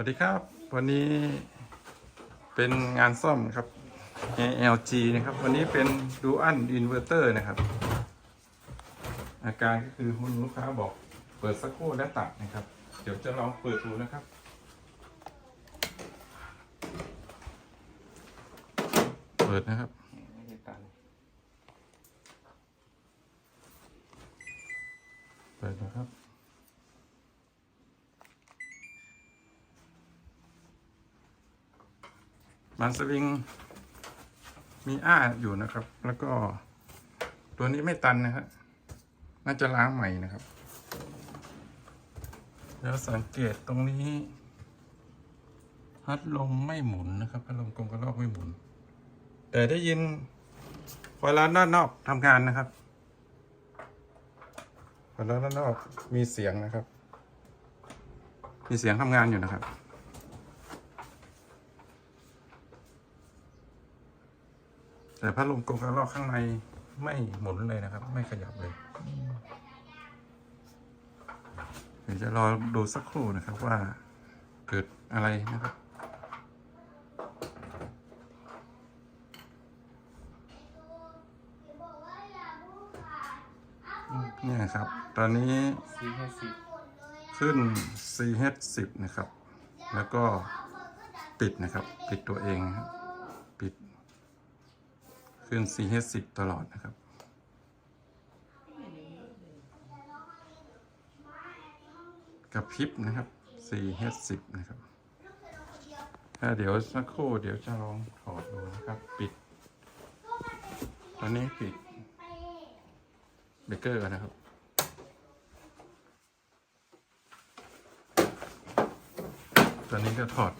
วัสดีครับ วันนี้เป็นงานซ่อมครับ ALG นะครับ วันนี้เป็น Dual Inverter นะครับ อาการก็คือคุณลูกค้าบอกเปิดสักครู่และตัดนะครับ เดี๋ยวจะลองเปิดดูนะครับ เปิดนะครับเปิดนะครับ มันสวิง มีอ้าอยู่นะครับ แล้วก็ ตัวนี้ไม่ตันนะครับน่าจะล้างใหม่นะครับ แล้วสังเกตตรงนี้ พัดลมไม่หมุนนะครับ พัดลมกลมกระรอกไม่หมุน แต่ได้ยินไฟร้าด้านนอกทำงานนะครับไฟร้าด้านนอกมีเสียงนะครับ มีเสียงทำงานอยู่นะครับ แต่พัดลมกลมกระรอกข้างในไม่หมุนเลยนะครับ ไม่ขยับเลยเดี๋ยวจะรอดูสักครู่นะครับว่าเกิดอะไรนะครับเนี่ยครับ ตอนนี้ซีแค่สิบขึ้น CH10 นะครับ แล้วก็ปิดนะครับ ปิดตัวเองนะครับปิด ขึ้น CH10 ตลอดนะครับ กับพริบนะครับ 4H10 นะครับ ถ้าเดี๋ยวสักครู่เดี๋ยวจะลองถอดดูนะครับ ปิด ตอนนี้ปิดเบเกอร์นะครับตอนนี้ก็ถอด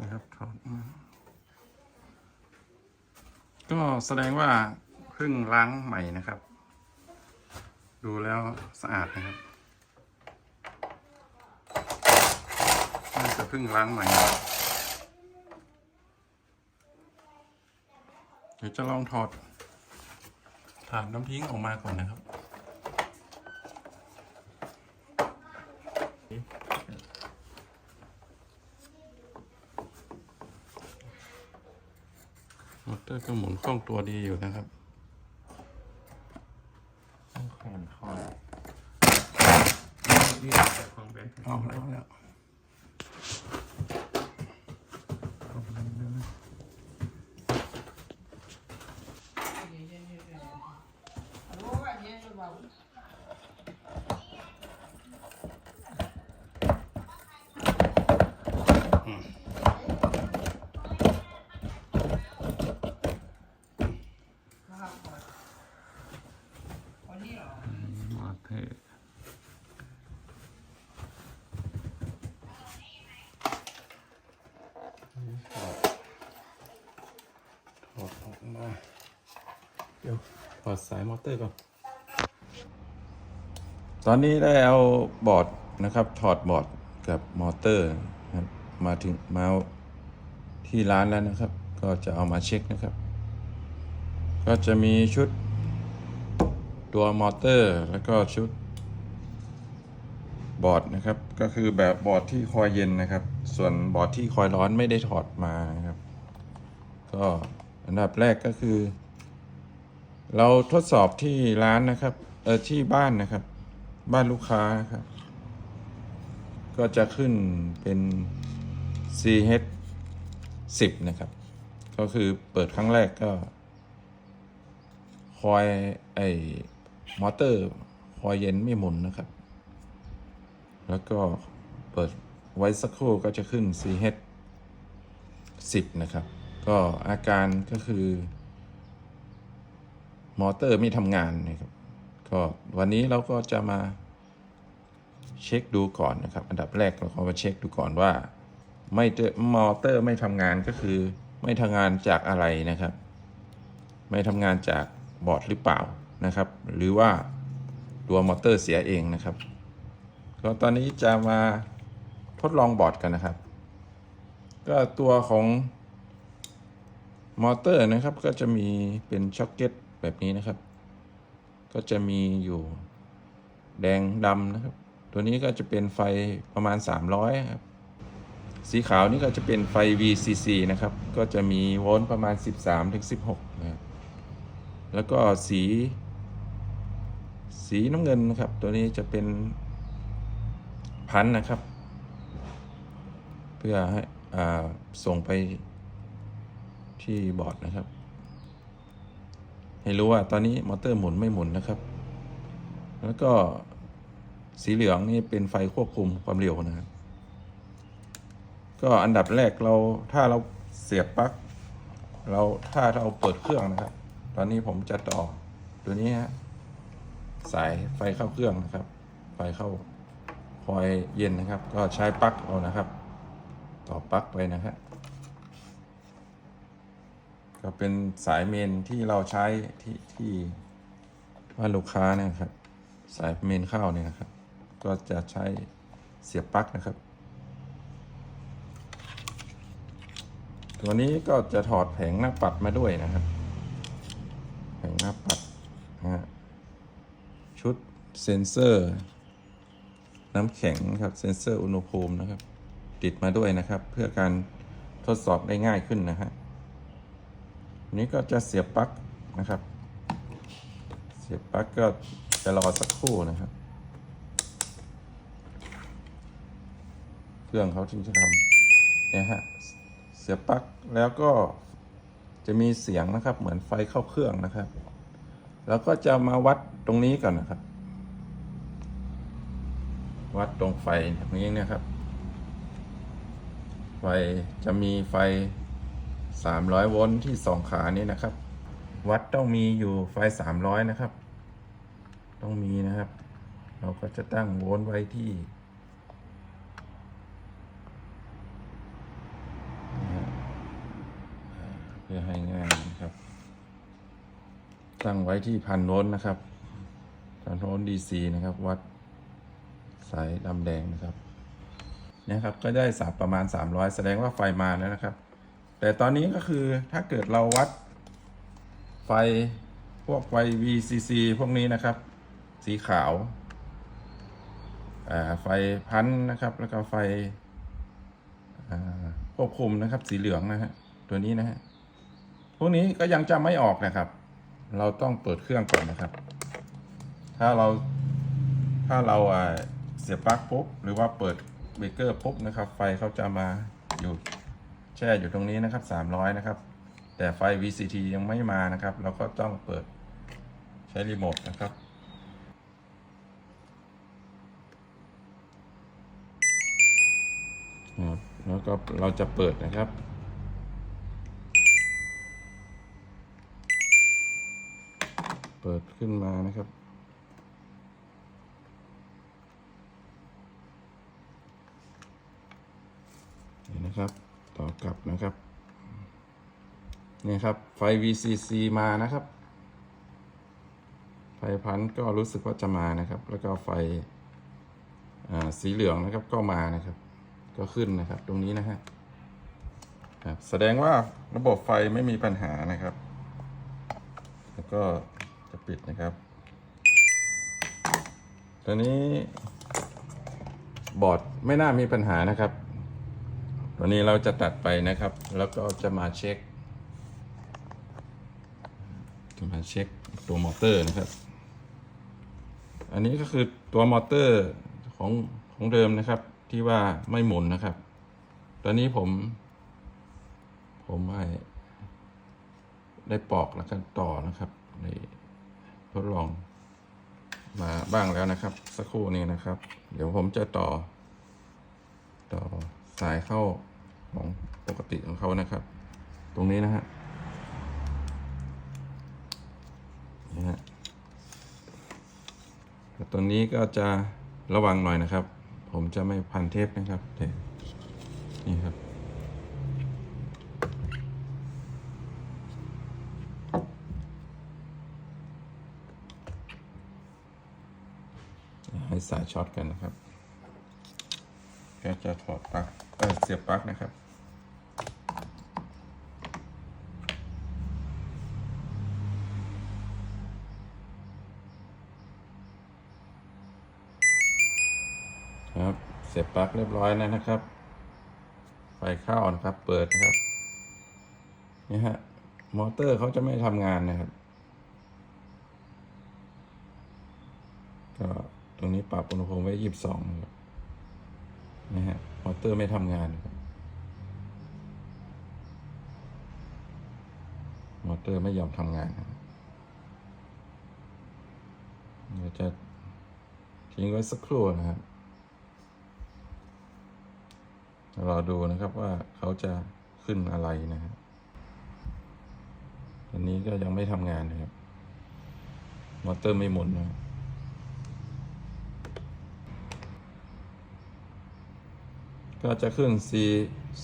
นะครับถอดมาก็ แสดงว่าเพิ่งล้างใหม่นะครับ ดูแล้วสะอาดนะครับน่าจะเพิ่งล้างใหม่เดี๋ยวจะลองถอดถาดน้ำทิ้งออกมาก่อนนะครับ เตอร์ก็หมุนคล่องตัวดีอยู่นะครับต้องแขวนคอนี่จากของแบงค์เอาแล้วแล้ว มาเทถอดออกมา เดี๋ยวถอดสายมอเตอร์ก่อน ตอนนี้ได้เอาบอร์ดนะครับถอดบอร์ดกับมอเตอร์นะมาถึงมาที่ร้านแล้วนะครับ ก็จะเอามาเช็คนะครับ ก็จะมีชุดตัวมอเตอร์แล้วก็ชุดบอร์ดนะครับ ก็คือแบบบอร์ดที่คอยเย็นนะครับ ส่วนบอร์ดที่คอยร้อนไม่ได้ถอดมานะครับ ก็อันดับแรกก็คือ เราทดสอบที่ร้านนะครับ เออที่บ้านนะครับ บ้านลูกค้านะครับ ก็จะขึ้นเป็น CH 10 นะครับ ก็คือเปิดครั้งแรกก็ คอยไอมอเตอร์คอยเย็นไม่หมุนนะครับ แล้วก็เปิดไว้สักครู่ก็จะขึ้น CH 10 นะครับ ก็อาการก็คือ มอเตอร์ไม่ทำงานนะครับ ก็วันนี้เราก็จะมาเช็คดูก่อนนะครับ อันดับแรกเราก็มาเช็คดูก่อนว่า ไม่เจอมอเตอร์ไม่ทำงานก็คือ ไม่ทำงานจากอะไรนะครับ ไม่ทำงานจากบอร์ดหรือเปล่านะครับ หรือว่าตัวมอเตอร์เสียเองนะครับ ก็ตอนนี้จะมาทดลองบอร์ดกันนะครับ ก็ตัวของมอเตอร์นะครับก็จะมีเป็นช็อคเก็ต แบบนี้นะครับ ก็จะมีอยู่แดงดำนะครับ ตัวนี้ก็จะเป็นไฟประมาณ 300ครับ สีขาวนี่ก็จะเป็นไฟ VCC นะครับ ก็จะมีโวลต์ประมาณ 13ถึง16นะครับแล้วก็สี สีน้ำเงินนะครับ ตัวนี้จะเป็นพันนะครับ เพื่อให้อ่าส่งไปที่บอร์ดนะครับ ให้รู้ว่าตอนนี้มอเตอร์หมุนไม่หมุนนะครับ แล้วก็สีเหลืองนี่เป็นไฟควบคุมความเร็วนะครับ ก็อันดับแรกเราถ้าเราเสียบปลั๊กเราถ้าเราเปิดเครื่องนะครับ ตอนนี้ผมจะต่อตัวนี้ฮะสายไฟเข้าเครื่องนะครับ ไฟเข้าคอยเย็นนะครับ ก็ใช้ปลั๊กเอานะครับ ต่อปลั๊กไปนะฮะ ก็เป็นสายเมนที่เราใช้ที่ที่ว่าลูกค้าเนยนะครับ สายเมนเข้าเนี่ยนะครับ ก็จะใช้เสียบปลั๊กนะครับ ตัวนี้ก็จะถอดแผงหน้าปัดมาด้วยนะครับ แผงหน้าปัดนะฮะชุดเซนเซอร์ น้ำแข็งครับเซนเซอร์อุณหภูมินะครับ ติดมาด้วยนะครับ เพื่อการทดสอบได้ง่ายขึ้นนะฮะ นนี้ก็จะเสียบปลั๊กนะครับ เสียบปลั๊กก็จะรอสักครู่นะครับ เครื่องเขาถึงจะทำเนี่ยฮะเสียบปลั๊กแล้วก็จะมีเสียงนะครับ เหมือนไฟเข้าเครื่องนะครับ แล้วก็จะมาวัดตรงนี้ก่อนนะครับ วัดตรงไฟตรงนี้นะครับ ไฟจะมีไฟ 300 โวลต์ที่สองขานี้นะครับ วัดต้องมีอยู่ไฟ 300 นะครับ ต้องมีนะครับ เราก็จะตั้งโวลต์ไว้ที่เพื่อให้ง่ายนะครับ ตั้งไว้ที่พันโวลต์นะครับพันโวลต์ DC นะครับ วัดสายดำแดงนะครับเนี่ยครับ ก็ได้สับประมาณ 300 แสดงว่าไฟมาแล้วนะครับ แต่ตอนนี้ก็คือถ้าเกิดเราวัดไฟพวกไฟ VCC พวกนี้นะครับ สีขาวไฟพันนะครับ แล้วก็ไฟควบคุมนะครับ สีเหลืองนะฮะตัวนี้นะฮะพวกนี้ก็ยังจะไม่ออกนะครับ เราต้องเปิดเครื่องก่อนนะครับ ถ้าเราถ้าเราเสียบปลั๊กปุ๊บหรือว่าเปิดเบรกเกอร์ปุ๊บนะครับ ไฟเขาจะมาอยู่ ช่อยู่ตรงนี้นะครับ 300 นะครับ แต่ไฟ VCT ยังไม่มานะครับ เราก็ต้องเปิดใช้รีโมทนะครับ แล้วก็เราจะเปิดนะครับ เปิดขึ้นมานะครับนี่นะครับ อกลับนะครับนี่ครับ ไฟ VCC มานะครับ ไฟพันธ์ก็รู้สึกว่าจะมานะครับ แล้วก็ไฟสีเหลืองนะครับก็มานะครับ ก็ขึ้นนะครับ ตรงนี้นะฮะครับแสดงว่าระบบไฟไม่มีปัญหานะครับ แล้วก็จะปิดนะครับ ตอนนี้บอร์ดไม่น่ามีปัญหานะครับ ตัวนี้เราจะตัดไปนะครับ แล้วก็จะมาเช็คจะมาเช็คตัวมอเตอร์นะครับ อันนี้ก็คือตัวมอเตอร์ของของเดิมนะครับ ที่ว่าไม่หมุนนะครับ ตอนนี้ผม ผมให้ได้ปอกแล้วก็ต่อนะครับได้ทดลองมาบ้างแล้วนะครับ สักครู่นี้นะครับ เดี๋ยวผมจะต่อต่อ สายเข้าของปกติของเขานะครับ ตรงนี้นะฮะนี่ฮะแต่ตัวนี้ก็จะระวังหน่อยนะครับ ผมจะไม่พันเทปนะครับแต่นี่ครับ ให้สายช็อตกันนะครับ ก็จะถอดปลั๊ก เสียบปลั๊กนะครับ ครับ เสียบปลั๊กเรียบร้อยแล้วนะครับ ไฟเข้านะครับ เปิดนะครับ นี่ฮะ มอเตอร์เขาจะไม่ทำงานนะครับ ก็ตรงนี้ปรับอุณหภูมิไว้ยี่สิบสองนะครับ นะฮะ มอเตอร์ไม่ทำงานครับมอเตอร์ไม่ยอมทำงานนะครับเดี๋ยวจะทิ้งไว้สักครู่นะครับรอดูนะครับว่าเขาจะขึ้นอะไรนะครับอันนี้ก็ยังไม่ทำงานนะครับ มอเตอร์ไม่หมุนนะครับ ก็จะขึ้น C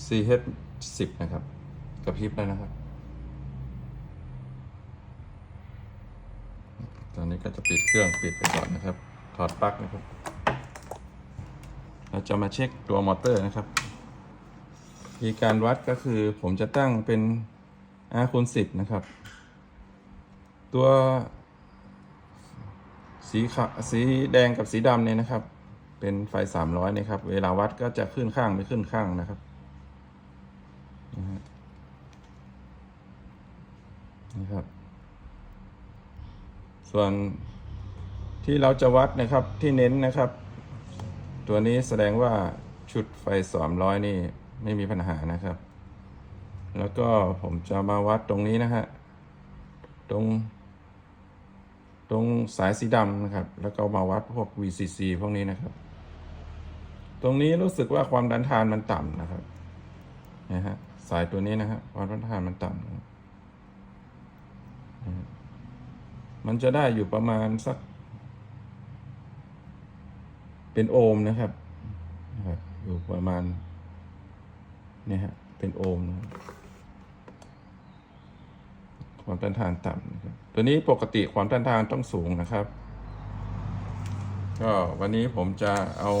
CH 10นะครับกระพริบแล้วนะครับ ตอนนี้ก็จะปิดเครื่องปิดไปก่อนนะครับ ถอดปลั๊กนะครับ เราจะมาเช็คตัวมอเตอร์นะครับวิธีการวัดก็คือผมจะตั้งเป็น R คูณ10 นะครับ ตัวสีขาวสีแดงกับสีดำเนี่ยนะครับ เป็นไฟ300นะครับ เวลาวัดก็จะขึ้นข้างไม่ขึ้นข้างนะครับนะครับ ส่วนที่เราจะวัดนะครับที่เน้นนะครับ ตัวนี้แสดงว่าชุดไฟ300นี่ไม่มีปัญหานะครับ แล้วก็ผมจะมาวัดตรงนี้นะฮะตรงตรงสายสีดำนะครับ แล้วก็มาวัดพวก VCC พวกนี้นะครับ ตรงนี้รู้สึกว่าความดันทานมันต่ำนะครับนะฮะสายตัวนี้นะฮะความดันทานมันต่ำมันจะได้อยู่ประมาณสัก เป็นโอห์มนะครับนะครับอยู่ประมาณเนี่ยฮะเป็นโอห์มนะครับความต้านทานต่ำนะครับตัวนี้ปกติความต้านทานต้องสูงนะครับ ก็วันนี้ผมจะเอา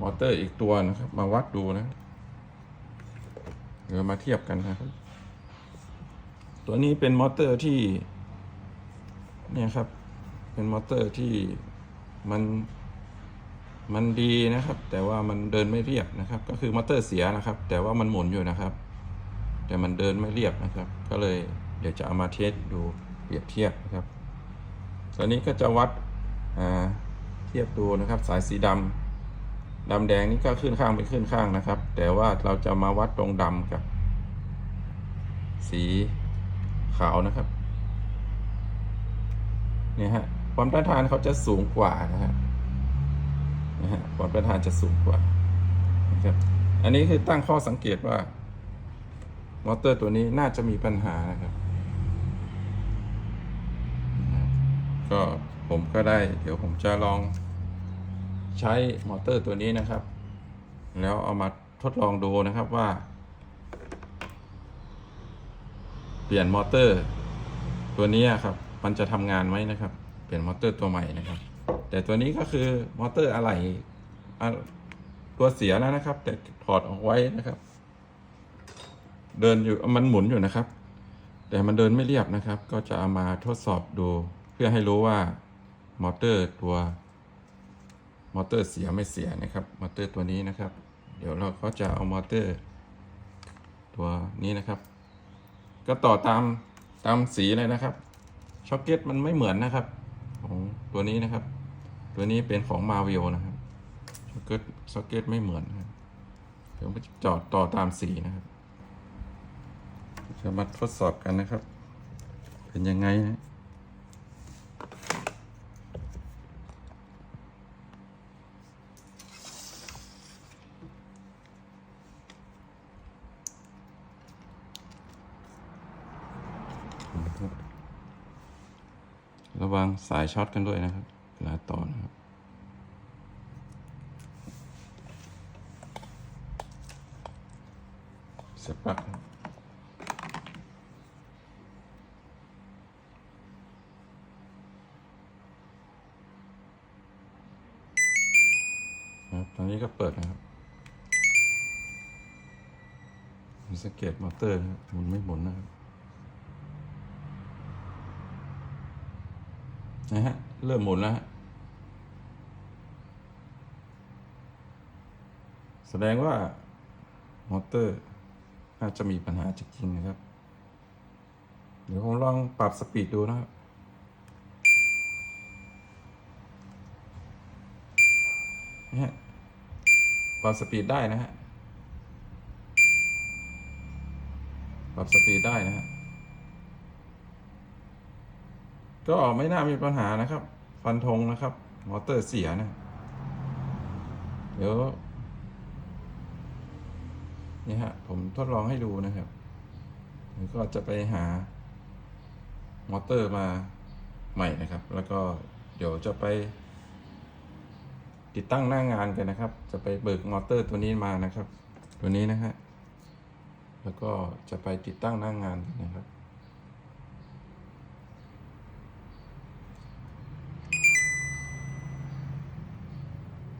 มอเตอร์อีกตัวนะครับ มาวัดดูนะเดี๋ยวมาเทียบกันนะครับ ตัวนี้เป็นมอเตอร์ที่ เนี่ยครับ เป็นมอเตอร์ที่มันมันดีนะครับ แต่ว่ามันเดินไม่เรียบนะครับ ก็คือมอเตอร์เสียนะครับ แต่ว่ามันหมุนอยู่นะครับ แต่มันเดินไม่เรียบนะครับ ก็เลยเดี๋ยวจะเอามาเทสดูเปรียบเทียบนะครับ ตอนนี้ก็จะวัดอ่าเทียบดูนะครับ สายสีดำ ดำแดงนี่ก็ขึ้นข้างไปขึ้นข้างนะครับ แต่ว่าเราจะมาวัดตรงดำกับ สีขาวนะครับเนี่ยฮะความต้านทานเขาจะสูงกว่านะฮะนะฮะความต้านทานจะสูงกว่านะครับอันนี้คือตั้งข้อสังเกตว่า มอเตอร์ตัวนี้น่าจะมีปัญหานะครับ ก็ผมก็ได้ เดี๋ยวผมจะลอง ใช้มอเตอร์ตัวนี้นะครับ แล้วเอามาทดลองดูนะครับว่า เปลี่ยนมอเตอร์ ตัวนี้ครับ มันจะทำงานไหมนะครับ เปลี่ยนมอเตอร์ตัวใหม่นะครับ แต่ตัวนี้ก็คือมอเตอร์อะไหล่ตัวเสียแล้วนะครับ แต่ถอดออกไว้นะครับ เดินอยู่มันหมุนอยู่นะครับ แต่มันเดินไม่เรียบนะครับ ก็จะเอามาทดสอบดู เพื่อให้รู้ว่ามอเตอร์ตัว มอเตอร์เสียไม่เสียนะครับ มอเตอร์ตัวนี้นะครับ เดี๋ยวเราก็จะเอามอเตอร์ ตัวนี้นะครับ ก็ต่อตามตามสีเลยนะครับช็อคเก็ตมันไม่เหมือนนะครับ ของตัวนี้นะครับ ตัวนี้เป็นของมาวิ l นะครับช็อคเก็ตช็อคเก็ตไม่เหมือนนะครับเดี๋ยวมาจอดต่อตามสีนะครับ จะมาทดสอบกันนะครับ เป็นยังไงนะายช็อตกันด้วยนะครับเวลาต่อนะครับเสร็จปั๊บตอนนี้ก็เปิดนะครับสังเกตมอเตอร์มันไม่หมุนนะครับ นะฮะ เริ่มหมุนแล้วฮะแสดงว่ามอเตอร์น่าจะมีปัญหาจริงๆนะครับ เดี๋ยวผมลองปรับสปีดดูนะครับนะฮะปรับสปีดได้นะฮะ ปรับสปีดได้นะฮะ ก็ไม่น่ามีปัญหานะครับ ฟันธงนะครับ มอเตอร์เสียนะ เดี๋ยวนี่ฮะ ผมทดลองให้ดูนะครับแล้วก็จะไปหามอเตอร์มาใหม่นะครับ แล้วก็เดี๋ยวจะไป ติดตั้งหน้างานกันนะครับ จะไปเบิกมอเตอร์ตัวนี้มานะครับ ตัวนี้นะฮะ แล้วก็จะไปติดตั้งหน้างานกันนะครับ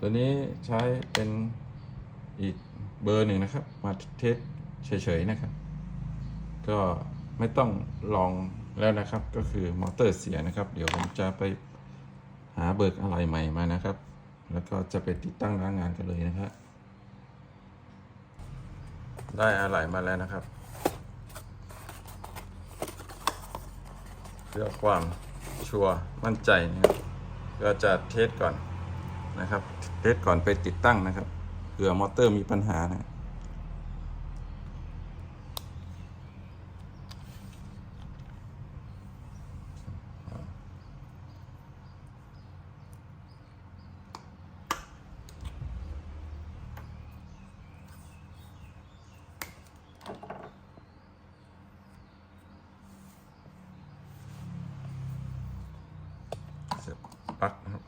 ตัวนี้ใช้เป็นอีกเบอร์หนึ่งนะครับ มาเทสเฉยๆนะครับ ก็ไม่ต้องลองแล้วนะครับ ก็คือมอเตอร์เสียนะครับ เดี๋ยวผมจะไปหาเบิกอะไรใหม่มานะครับ แล้วก็จะไปติดตั้งหน้างานกันเลยนะครับได้อะไรมาแล้วนะครับ เพื่อความชัวร์มั่นใจนะครับก็จะเทสก่อน นะครับเทสก่อนไปติดตั้งนะครับเผื่อมอเตอร์มีปัญหานะ เสียบปลั๊กนะครับ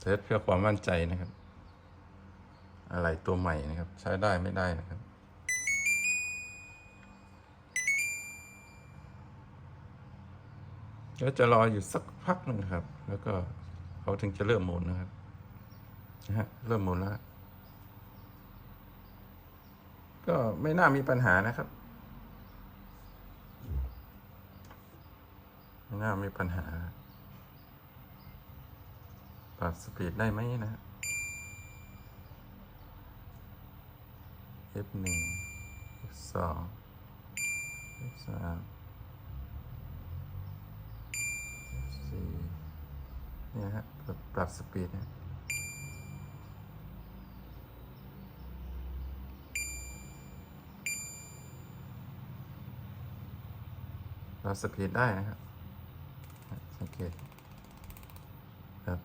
เทสเพื่อความมั่นใจนะครับ อะไรตัวใหม่นะครับ ใช้ได้ไม่ได้นะครับก็จะรออยู่สักพักหนึ่งครับ แล้วก็เขาถึงจะเริ่มหมุนนะครับนะฮะเริ่มหมุนแล้วก็ไม่น่ามีปัญหานะครับ ไม่น่ามีปัญหา ปรับสปีดได้ไหมนะ F หนึ่ง F สอง F สาม F สี่เนี่ยฮะปรับปรับสปีดนะปรับสปีดได้นะครับสังเกตครับ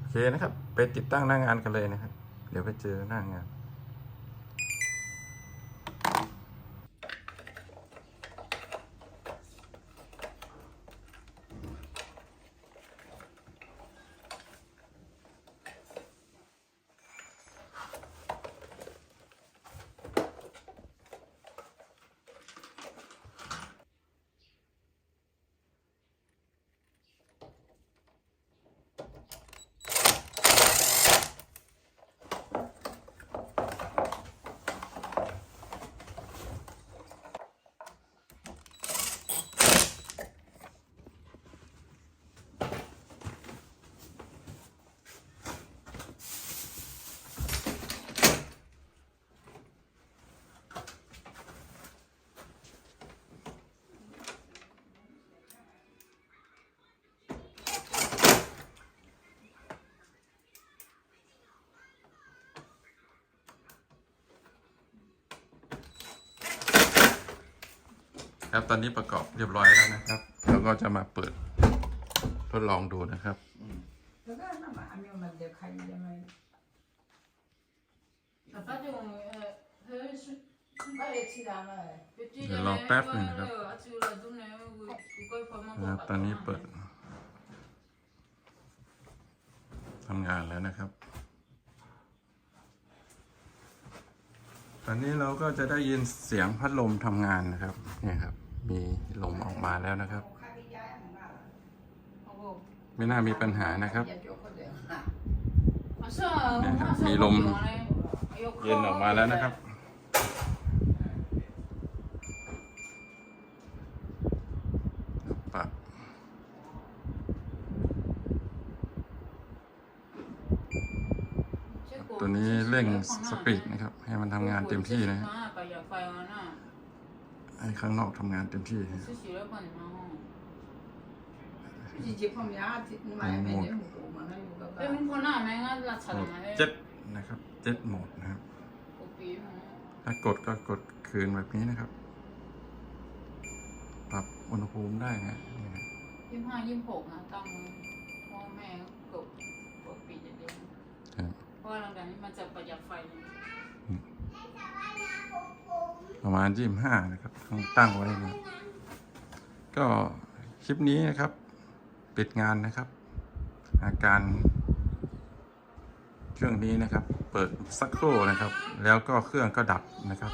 โอ เคนะครับ ไปติดตั้งหน้างานกันเลยนะครับ เดี๋ยวไปเจอหน้างาน ครับ ตอนนี้ประกอบเรียบร้อยแล้วนะครับเราก็จะมาเปิดทดลองดูนะครับ เดี๋ยวรอแป๊บหนึ่งครับนะครับ ตอนนี้เปิดทำงานแล้วนะครับ ตอนนี้เราก็จะได้ยินเสียงพัดลมทำงานนะครับนี่ครับ มีลมออกมาแล้วนะครับ ไม่น่ามีปัญหานะครับมีลมเย็นออกมาแล้วนะครับรับตัวนี้เร่งสปีดนะครับ ให้มันทำงานเต็มที่นะครับ ไฟมาน่ะ ให้ข้างนอกทำงานเต็มที่ 是洗了本吗？ ที่จีพมยาที่มาไม่ได้หูมันนั่นอยู่กับ 哎，我可能没俺拉扯 โหม 了 ด 嘛， เจ็ดนะครับเจ็ดโหมดนะครับ 我比嘛， ถ้ากดก็กดคืนแบบนี้นะครับ ปรับอุณหภูมิได้นะนี่นะ ยี่ห้ายี่หกนะตั้งพ่อแม่กดกดปิดอย่างเดียว ครับ เพราะว่าหลังจากนี้มันจะประหยัดไฟ ประมาณยี่ห้านะครับต้องตั้งไว้นะก็คลิปนี้นะครับ ปิดงานนะครับ อาการเครื่องนี้นะครับ เปิดสักครู่นะครับ แล้วก็เครื่องก็ดับนะครับ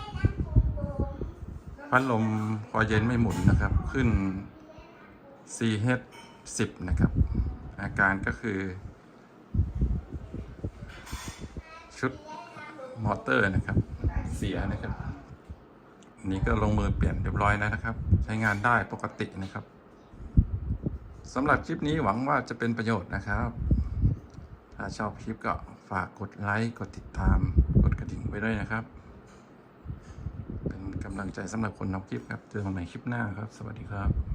พัดลมคอเย็นไม่หมุนนะครับ ขึ้น CH 10นะครับ อาการก็คือ ชุดมอเตอร์นะครับ เสียนะครับ นี้ก็ลงมือเปลี่ยนเรียบร้อยแล้วนะครับ ใช้งานได้ปกตินะครับสำหรับคลิปนี้หวังว่าจะเป็นประโยชน์นะครับ ถ้าชอบคลิปก็ฝากกดไลค์ กดติดตาม กดกระดิ่งไว้ด้วยนะครับ เป็นกำลังใจสำหรับคนทำคลิปครับ เจอกันใหม่คลิปหน้าครับ สวัสดีครับ